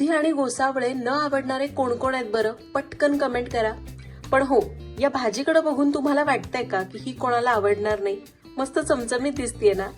सुधीर आणि गोसावळे न आवडणारे कोण कोण आहेत बरं? पटकन कमेंट करा. पण हो या भाजीकडे बघून तुम्हाला वाटतंय का की ही कोणाला आवडणार नाही? मस्त चमचमीत दिसतीये ना?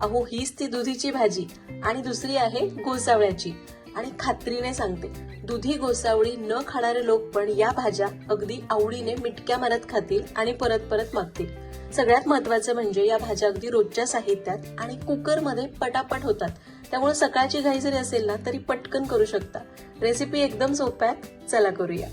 अहो हीच ती दुधीची भाजी आणि दुसरी आहे गोसावळ्याची. आणि खात्रीने सांगते दुधी गोसावळी न खाणारे लोक पण या भाज्या अगदी आवडीने मिटक्या मारत खातील आणि परत परत मागतील. सगळ्यात महत्वाचं म्हणजे या भाज्या अगदी रोजच्या साहित्यात आणि कुकरमध्ये पटापट होतात. त्यामुळे सकाळची घाई जरी असेल ना तरी पटकन करू शकता. रेसिपी एकदम सोप्या आहेत. चला करूया.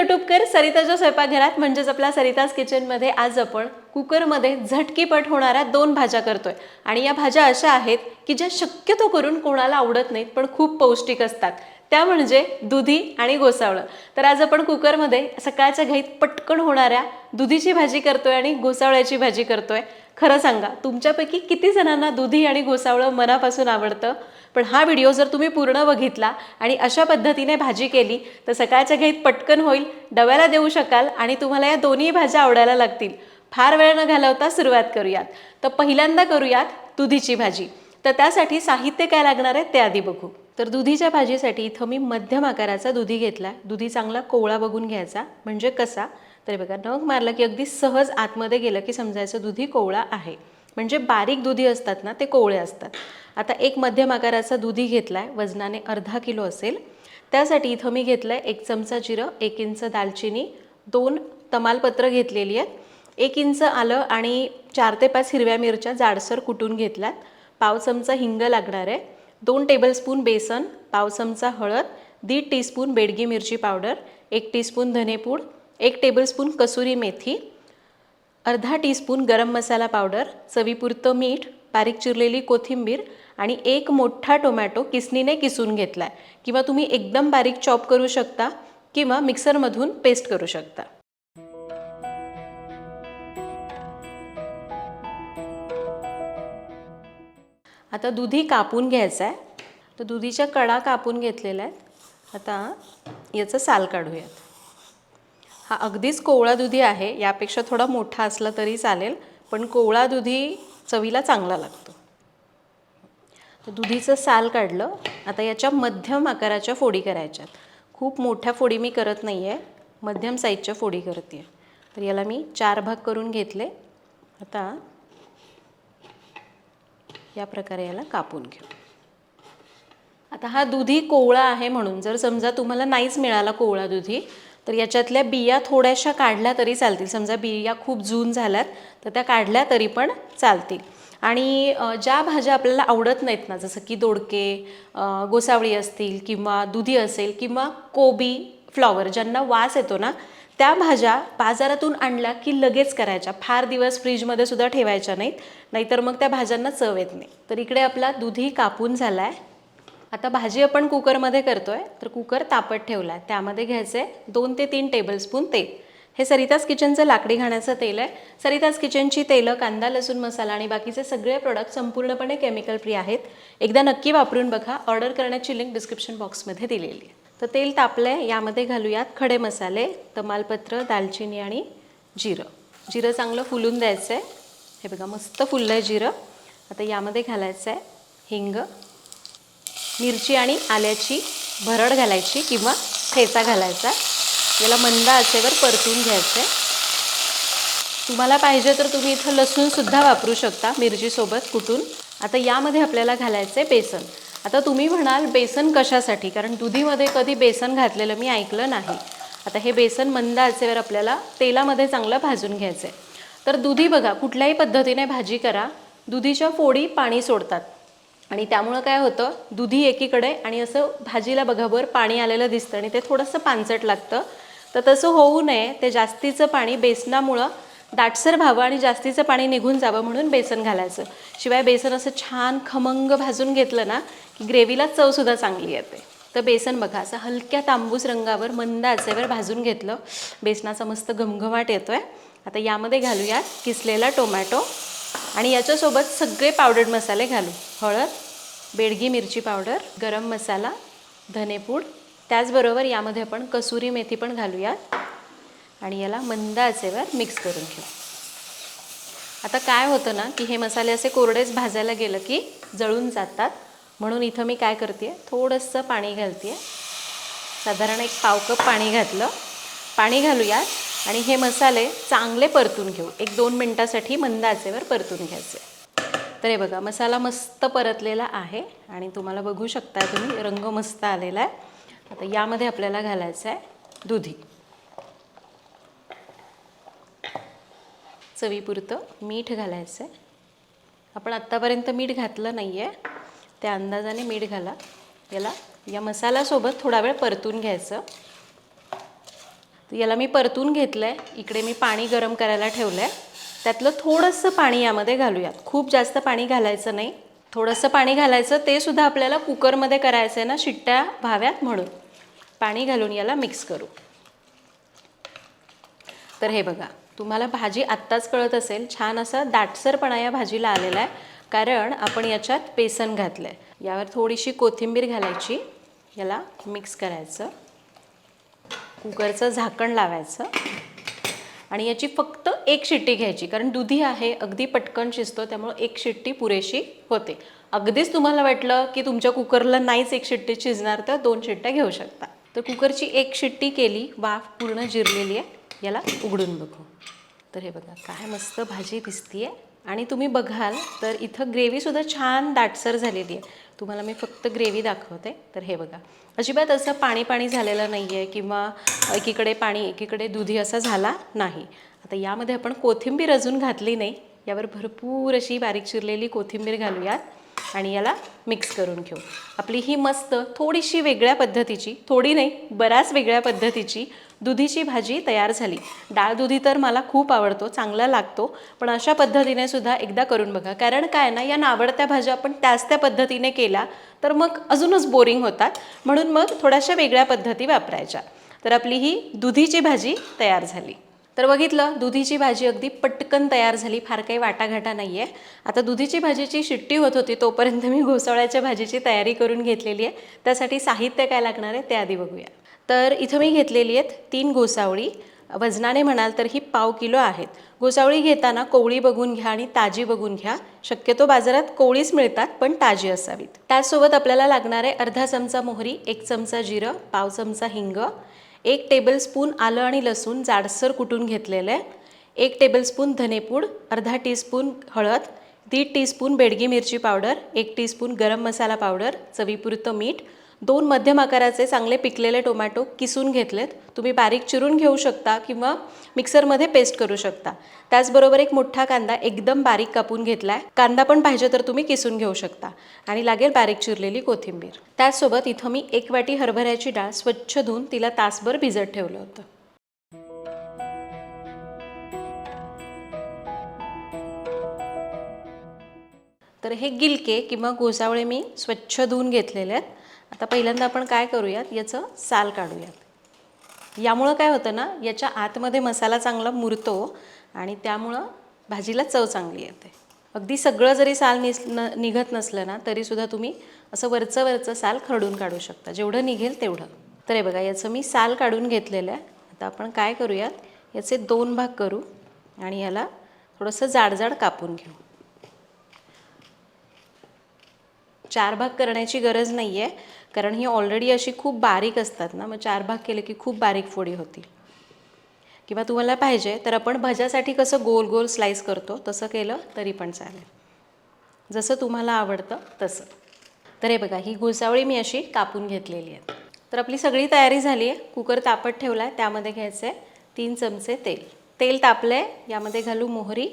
यूट्यूबकर सरिताच्या स्वयंपाकघरात म्हणजेच आपल्या सरिताज किचनमध्ये आज आपण कुकरमध्ये झटकीपट होणाऱ्या दोन भाज्या करतोय. आणि या भाज्या अशा आहेत की ज्या शक्यतो करून कोणाला आवडत नाहीत पण खूप पौष्टिक असतात. त्या म्हणजे दुधी आणि गोसावळं. तर आज आपण कुकरमध्ये सकाळच्या घाईत पटकन होणाऱ्या दुधीची भाजी करतोय आणि गोसावळ्याची भाजी करतोय. खरं सांगा तुमच्यापैकी किती जणांना दुधी आणि गोसावळं मनापासून आवडतं? पण हा व्हिडिओ जर तुम्ही पूर्ण बघितला आणि अशा पद्धतीने भाजी केली तर सकाळच्या घाईत पटकन होईल डब्याला देऊ शकाल आणि तुम्हाला या दोन्ही भाज्या आवडायला लागतील. फार वेळ न घालवता सुरुवात करूयात. तर पहिल्यांदा करूयात दुधीची भाजी. तर त्यासाठी साहित्य काय लागणार आहे ते आधी बघू. तर दुधीच्या भाजीसाठी इथं मी मध्यम आकाराचा दुधी घेतला. दुधी चांगला कोवळा बघून घ्यायचा. म्हणजे कसा? तरी बघा नग मारलं की अगदी सहज आतमध्ये गेलं की समजायचं दुधी कोवळा आहे. म्हणजे बारीक दुधी असतात ना ते कोवळे असतात. आता एक मध्यम आकाराचा दुधी घेतला आहे वजनाने अर्धा किलो असेल. त्यासाठी इथं मी घेतलं आहे एक चमचा जिरं एक इंच दालचिनी दोन तमालपत्र घेतलेली आहेत. एक इंच आलं आणि चार ते पाच हिरव्या मिरच्या जाडसर कुटून घेतल्यात पाव चमचा हिंग लागणार आहे. दोन टेबलस्पून बेसन पाव चमचा हळद दीड टीस्पून बेडगी मिरची पावडर एक टीस्पून धनेपूड एक टेबलस्पून कसुरी मेथी अर्धा टीस्पून गरम मसाला पावडर चवीपुरतं मीठ बारीक चिरलेली कोथिंबीर आणि एक मोठा टोमॅटो किसनीने किसून घेतला आहे किंवा तुम्ही एकदम बारीक चॉप करू शकता किंवा मिक्सरमधून पेस्ट करू शकता. आता दुधी कापून घ्यायचं आहे तर दुधीच्या कडा कापून घेतलेल्या आहेत. आता याचं साल काढूयात. हा अगदीच कोवळा दुधी आहे. यापेक्षा थोडा मोठा असला तरी चालेल पण कोवळा दुधी चवीला चांगला लागतो. तर दुधीचं साल काढलं. आता याच्या मध्यम आकाराच्या फोडी करायच्यात खूप मोठ्या फोडी मी करत नाही आहे मध्यम साईजच्या फोडी करते तर याला मी चार भाग करून घेतले. आता या प्रकारे याला कापून घेऊ. आता हा दुधी कोवळा आहे म्हणून जर समजा तुम्हाला नाहीच मिळाला कोवळा दुधी तर याच्यातल्या बिया थोड्याशा काढल्या तरी चालतील. समजा बिया खूप जून झाल्यात तर त्या काढल्या तरी पण चालतील. आणि ज्या भाज्या आपल्याला आवडत नाहीत ना जसं की दोडके गोसावळी असतील किंवा दुधी असेल किंवा कोबी फ्लॉवर ज्यांना वास येतो ना त्या भाज्या बाजारातून आणल्या की लगेच करायच्या. फार दिवस फ्रीजमध्ये सुद्धा ठेवायच्या नाहीत. नाहीतर मग त्या भाज्यांना चव येत नाही. तर इकडे आपला दुधही कापून झाला आहे आता भाजी आपण कुकरमध्ये करतो आहे तर कुकर तापत ठेवला आहे त्यामध्ये घ्यायचं आहे दोन ते तीन टेबलस्पून तेल. हे सरिताज किचनचं लाकडी घाण्याचं तेल आहे. सरिताज किचनची तेलं कांदा लसूण मसाला आणि बाकीचे सगळे प्रोडक्ट संपूर्णपणे केमिकल फ्री आहेत. एकदा नक्की वापरून बघा. ऑर्डर करण्याची लिंक डिस्क्रिप्शन बॉक्समध्ये दिलेली आहे. तर तेल तापलंय यामध्ये घालूयात खडे मसाले तमालपत्र दालचिनी आणि जिरं. जिरं चांगलं फुलून द्यायचं आहे हे बघा मस्त फुललं आहे जिरं. आता यामध्ये घालायचं आहे हिंग मिरची आणि आल्याची भरड घालायची किंवा ठेचा घालायचा. याला मंद आचेवर परतून घ्यायचं आहे तुम्हाला पाहिजे तर तुम्ही इथं लसूणसुद्धा वापरू शकता मिरचीसोबत कुटून आता यामध्ये आपल्याला घालायचं आहे बेसन. आता तुम्ही म्हणाल बेसन कशासाठी? कारण दुधीमध्ये कधी बेसन घातलेलं मी ऐकलं नाही. आता हे बेसन मंद आचेवर आपल्याला तेलामध्ये चांगलं भाजून घ्यायचं आहे तर दुधी बघा कुठल्याही पद्धतीने भाजी करा. दुधीच्या फोडी पाणी सोडतात. आणि त्यामुळं काय होतं? दुधी एकीकडे आणि असं भाजीला बघाभर पाणी आलेलं दिसतं आणि ते थोडंसं पानसट लागतं. तर तसं होऊ नये. ते जास्तीचं पाणी बेसनामुळं दाटसर व्हावं आणि जास्तीचं पाणी निघून जावं म्हणून बेसन घालायचं. शिवाय बेसन असं छान खमंग भाजून घेतलं ना की ग्रेव्हीला चवसुद्धा चांगली येते. तर बेसन बघा असं हलक्या तांबूस रंगावर मंद आचेवर भाजून घेतलं. बेसनाचा मस्त घमघमाट येतो आहे आता यामध्ये घालूयात किसलेला टोमॅटो आणि याच्यासोबत सगळे पावडर्ड मसाले घालू. हळद बेडगी मिरची पावडर गरम मसाला धनेपूड. त्याचबरोबर यामध्ये आपण कसुरी मेथी पण घालूयात. आणि याला मंद आचेवर मिक्स करून घेऊ. आता काय होतं ना की हे मसाले असे कोरडेच भाजायला गेलं की जळून जातात. म्हणून इथं मी काय करते थोडंसं पाणी घालते साधारण एक पाव कप पाणी घातलं. पाणी घालूयात आणि हे मसाले चांगले परतून घेऊ. एक दोन मिनटासाठी मंद आचेवर परतून घ्यायचे. तर हे बघा मसाला मस्त परतलेला आहे आणि तुम्हाला बघू शकता तुम्ही रंग मस्त आलेला आहे. आता यामध्ये आपल्याला घालायचं आहे दुधी. चवीपुरतं मीठ घालायचं आहे आपण आत्तापर्यंत मीठ घातलं नाही आहे त्या अंदाजाने मीठ घाला. याला या मसाल्यासोबत थोडा वेळ परतून घ्यायचं. याला मी परतून घेतलं आहे इकडे मी पाणी गरम करायला ठेवलं आहे त्यातलं थोडंसं पाणी यामध्ये घालूयात. खूप जास्त पाणी घालायचं नाही. थोडंसं पाणी घालायचं ते सुद्धा आपल्याला कुकरमध्ये करायचं आहे ना शिट्ट्या व्हाव्यात म्हणून. पाणी घालून याला मिक्स करू. तर हे बघा तुम्हाला भाजी आत्ताच कळत असेल छान असा दाटसरपणा या भाजीला आलेला आहे. कारण आपण याच्यात बेसन घातलं आहे यावर थोडीशी कोथिंबीर घालायची. याला मिक्स करायचं. कुकरचं झाकण लावायचं. आणि याची फक्त एक शिट्टी घ्यायची. कारण दुधी आहे अगदी पटकन शिजतो त्यामुळं एक शिट्टी पुरेशी होते. अगदीच तुम्हाला वाटलं की तुमच्या कुकरला नाहीच एक शिट्टी शिजणार तर दोन शिट्ट्या घेऊ शकता. तर कुकरची एक शिट्टी केली वाफ पूर्ण जिरलेली आहे. याला उघडून बघू. तर हे बघा काय मस्त भाजी दिसतीये. आणि तुम्ही बघाल तर इथं ग्रेव्हीसुद्धा छान दाटसर झालेली आहे. तुम्हाला मी फक्त ग्रेव्ही दाखवते. तर हे बघा. अजिबात असं पाणी पाणी झालेलं नाही आहे किंवा एकीकडे पाणी एकीकडे दुधी असा झाला नाही. आता यामध्ये आपण कोथिंबीर अजून घातली नाही. यावर भरपूर अशी बारीक चिरलेली कोथिंबीर घालूयात. आणि याला मिक्स करून घेऊ. आपली ही मस्त थोडीशी वेगळ्या पद्धतीची थोडी नाही बऱ्याच वेगळ्या पद्धतीची दुधीची भाजी तयार झाली. डाळ दुधी तर मला खूप आवडतो चांगला लागतो पण अशा पद्धतीने सुद्धा एकदा करून बघा. कारण काय ना या नावडत्या भाज्या आपण त्याच त्या पद्धतीने केल्या तर मग अजूनच बोरिंग होतात. म्हणून मग थोड्याशा वेगळ्या पद्धती वापरायच्या. तर आपली ही दुधीची भाजी तयार झाली. तर बघितलं दुधीची भाजी अगदी पटकन तयार झाली फार काही वाटाघाटा नाही आहे आता दुधीची भाजीची शिट्टी होत होती तोपर्यंत मी घोसाळ्याच्या भाजीची तयारी करून घेतलेली आहे. त्यासाठी साहित्य काय लागणार आहे ते आधी बघूया. तर इथं मी घेतलेली आहेत तीन घोसावळी. वजनाने म्हणाल तर ही पाव किलो आहेत. घोसावळी घेताना कोवळी बघून घ्या आणि ताजी बघून घ्या. शक्यतो बाजारात कोवळीच मिळतात पण ताजी असावीत. त्याचसोबत आपल्याला लागणार आहे अर्धा चमचा मोहरी एक चमचा जिरं पाव चमचा हिंग एक टेबलस्पून आलं आणि लसूण जाडसर कुटून घेतलेलं आहे. एक टेबलस्पून धनेपूड अर्धा टीस्पून हळद दीड टीस्पून बेडगी मिरची पावडर एक टीस्पून गरम मसाला पावडर चवीपुरतं मीठ दोन मध्यम आकाराचे चांगले पिकलेले टोमॅटो किसून घेतलेत. तुम्ही बारीक चिरून घेऊ शकता किंवा मिक्सरमध्ये पेस्ट करू शकता. त्याचबरोबर एक मोठा कांदा एकदम बारीक कापून घेतला आहे कांदा पण पाहिजे तर तुम्ही किसून घेऊ शकता. आणि लागेल बारीक चिरलेली कोथिंबीर. त्याचसोबत इथं मी एक वाटी हरभऱ्याची डाळ स्वच्छ धुवून तिला तासभर भिजत ठेवलं होतं. तर हे गिलके किंवा गोसावळे मी स्वच्छ धुवून घेतलेले आहेत. आता पहिल्यांदा आपण काय करूयात? याचं साल काढूयात. यामुळं काय होतं ना याच्या आतमध्ये मसाला चांगला मुरतो आणि त्यामुळं भाजीला चव चांगली येते. अगदी सगळं जरी साल निस न निघत नसलं ना तरीसुद्धा तुम्ही असं वरचं वरचं साल खरडून काढू शकता. जेवढं निघेल तेवढं. तर हे बघा याचं मी साल काढून घेतलेलं आहे. आता आपण काय करूयात? याचे दोन भाग करू आणि याला थोडंसं जाडजाड कापून घेऊ. चार भाग करण्याची गरज नाही आहे कारण ही ऑलरेडी अशी खूप बारीक असतात ना मग चार भाग केले की खूप बारीक फोडी होतील. किंवा तुम्हाला पाहिजे तर आपण भज्यासाठी कसं गोल गोल स्लाईस करतो तसं केलं तरी पण चालेल. जसं तुम्हाला आवडतं तसं. तर हे बघा ही घुसावळी मी अशी कापून घेतलेली आहे. तर आपली सगळी तयारी झाली आहे. कुकर तापत ठेवला आहे त्यामध्ये घ्यायचं आहे तीन चमचे तेल. तेल तापलं आहे यामध्ये घालू मोहरी.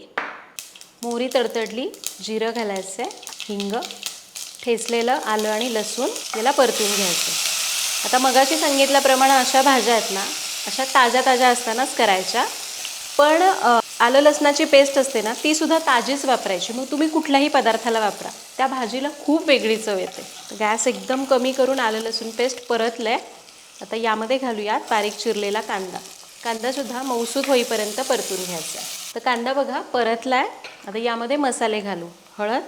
मोहरी तडतडली. जिरं घालायचं आहे हिंग. ठेचलेलं आलं आणि लसूण याला परतून घ्यायचं. आता मगाशी सांगितल्याप्रमाणे अशा भाज्या आहेत ना अशा ताज्या ताज्या असतानाच करायच्या. पण आलं लसणाची पेस्ट असते ना ती सुद्धा ताजीच वापरायची. मग तुम्ही कुठल्याही पदार्थाला वापरा. त्या भाजीला खूप वेगळी चव येते. गॅस एकदम कमी करून आलं लसूण पेस्ट परतलं आहे आता यामध्ये घालूयात बारीक चिरलेला कांदा. कांदासुद्धा मौसूद होईपर्यंत परतून घ्यायचा. आहे तर कांदा बघा परतला आहे आता यामध्ये मसाले घालू. हळद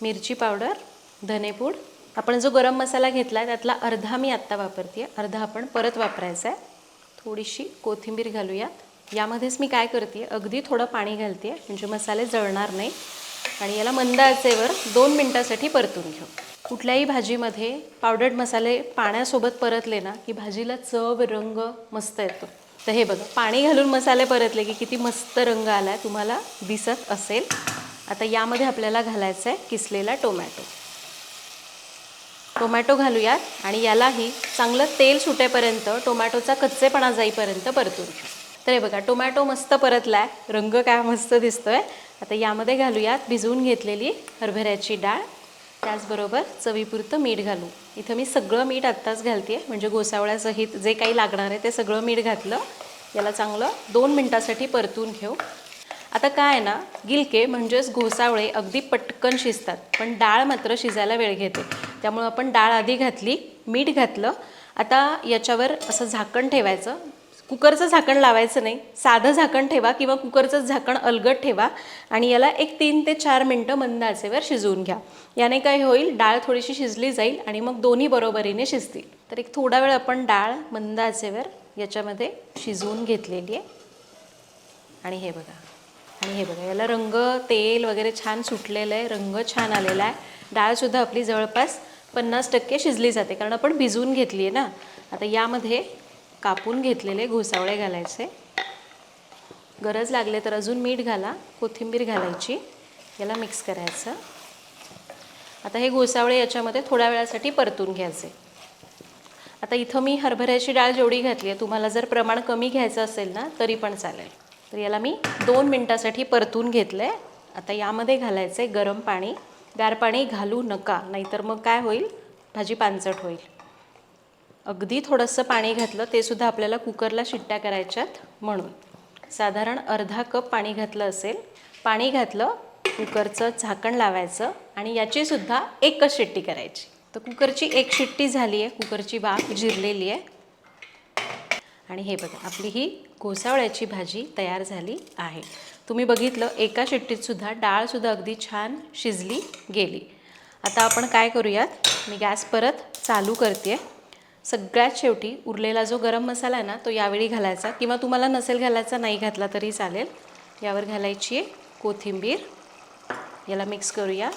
मिरची पावडर धनेपूड आपण जो गरम मसाला घेतला आहे त्यातला अर्धा मी आत्ता वापरते आहे अर्धा आपण परत वापरायचा आहे थोडीशी कोथिंबीर घालूयात. यामध्येच मी काय करते अगदी थोडं पाणी घालते आहे म्हणजे मसाले जळणार नाही. आणि याला मंद आचेवर दोन मिनटासाठी परतून घेऊ. कुठल्याही भाजीमध्ये पावडर्ड मसाले पाण्यासोबत परतले ना की भाजीला चव रंग मस्त येतो. तर हे बघा पाणी घालून मसाले परतले की किती मस्त रंग आला आहे तुम्हाला दिसत असेल. आता यामध्ये आपल्याला घालायचं आहे किसलेला टोमॅटो. टोमॅटो घालूयात आणि यालाही चांगलं तेल सुटेपर्यंत टोमॅटोचा कच्चेपणा जाईपर्यंत परतून तर हे बघा टोमॅटो मस्त परतला आहे रंग काय मस्त दिसतोय. आता यामध्ये घालूयात भिजवून घेतलेली हरभऱ्याची डाळ. त्याचबरोबर चवीपुरतं मीठ घालू इथं मी सगळं मीठ आत्ताच घालते म्हणजे गोसावळ्यासहित जे काही लागणार आहे ते सगळं मीठ घातलं. याला चांगलं दोन मिनटासाठी परतून घेऊ. आता काय आहे ना गिलके म्हणजेच घोसावळे अगदी पटकन शिजतात. पण डाळ मात्र शिजायला वेळ घेते. त्यामुळं आपण डाळ आधी घातली मीठ घातलं. आता याच्यावर असं झाकण ठेवायचं. कुकरचं झाकण लावायचं नाही. साधं झाकण ठेवा किंवा कुकरचं झाकण अलगट ठेवा आणि याला एक तीन ते चार मिनटं मंद आचेवर शिजवून घ्या. याने काय होईल? डाळ थोडीशी शिजली जाईल आणि मग दोन्ही बरोबरीने शिजतील. तर एक थोडा वेळ आपण डाळ मंद आचेवर याच्यामध्ये शिजवून घेतलेली आहे. आणि हे बघा. आणि हे बघा. याला रंग तेल वगैरे छान सुटलेलं आहे. रंग छान आलेला आहे. डाळसुद्धा आपली जवळपास पन्नास टक्के शिजली जाते कारण आपण भिजवून घेतली आहे ना. आता यामध्ये कापून घेतलेले घोसावळे घालायचे. गरज लागले तर अजून मीठ घाला कोथिंबीर घालायची याला मिक्स करायचं. आता हे घोसावळे याच्यामध्ये थोड्या वेळासाठी परतून घ्यायचे. आता इथं मी हरभऱ्याची डाळ जेवढी घातली आहे तुम्हाला जर प्रमाण कमी घ्यायचं असेल ना तरी पण चालेल. तर याला मी दोन मिनटासाठी परतून घेतलं आहे आता यामध्ये घालायचं आहे गरम पाणी. गार पाणी घालू नका नाहीतर मग काय होईल? भाजी पानचट होईल. अगदी थोडंसं पाणी घातलं ते सुद्धा आपल्याला कुकरला शिट्ट्या करायच्यात म्हणून. साधारण अर्धा कप पाणी घातलं असेल पाणी घातलं कुकरचं झाकण लावायचं आणि याचीसुद्धा एकच शिट्टी करायची. तर कुकरची एक शिट्टी झाली आहे कुकरची वाफ जिरलेली आहे. आणि हे बघा आपली ही घोसावळ्याची भाजी तयार झाली आहे. तुम्ही बघितलं एका शिट्टीतसुद्धा डाळसुद्धा अगदी छान शिजली गेली. आता आपण काय करूयात? मी गॅस परत चालू करते सगळ्यात शेवटी उरलेला जो गरम मसाला आहे ना तो यावेळी घालायचा. किंवा तुम्हाला नसेल घालायचा नाही घातला तरी चालेल. यावर घालायची आहे कोथिंबीर. याला मिक्स करूया.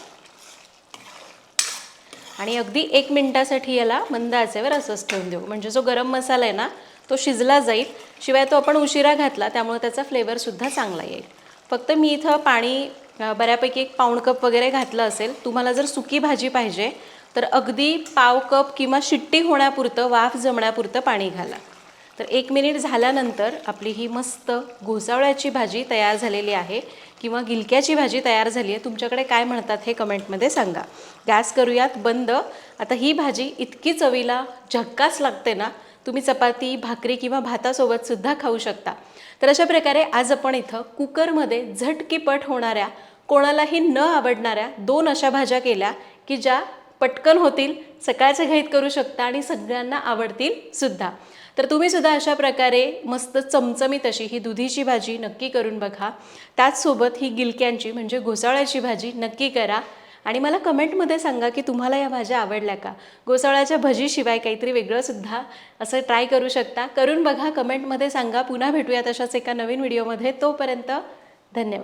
आणि अगदी एक मिनटासाठी याला मंद आचेवर असंच ठेवून देऊ. म्हणजे जो गरम मसाला आहे ना तो शिजला जाईल. शिवाय तो आपण उशिरा घातला त्यामुळे त्याचा फ्लेवरसुद्धा चांगला येईल. फक्त मी इथं पाणी बऱ्यापैकी एक पाऊण कप वगैरे घातलं असेल तुम्हाला जर सुकी भाजी पाहिजे तर अगदी पाव कप किंवा शिट्टी होण्यापुरतं वाफ जमण्यापुरतं पाणी घाला. तर एक मिनिट झाल्यानंतर आपली ही मस्त घोसावळ्याची भाजी तयार झालेली आहे किंवा गिलक्याची भाजी तयार झाली आहे. तुमच्याकडे काय म्हणतात हे कमेंटमध्ये सांगा. गॅस करूयात बंद. आता ही भाजी इतकी चवीला झक्काच लागते ना तुम्ही चपाती भाकरी किंवा भातासोबतसुद्धा खाऊ शकता. तर अशा प्रकारे आज आपण इथं कुकरमध्ये झटकीपट होणाऱ्या कोणालाही न आवडणाऱ्या दोन अशा भाज्या केल्या की ज्या पटकन होतील सकाळच्या घाईत करू शकता आणि सगळ्यांना आवडतील सुद्धा. तर तुम्ही सुद्धा अशा प्रकारे मस्त चमचमीत अशी ही दुधीची भाजी नक्की करून बघा. त्याचसोबत ही गिलक्यांची म्हणजे घोसाळ्याची भाजी नक्की करा. आणि मला कमेंटमध्ये सांगा की तुम्हाला या भाज्या आवडल्या का? गोसाळ्याच्या भजीशिवाय काहीतरी वेगळंसुद्धा असं ट्राय करू शकता. करून बघा कमेंटमध्ये सांगा. पुन्हा भेटूयात तशाच एका नवीन व्हिडिओमध्ये तोपर्यंत धन्यवाद.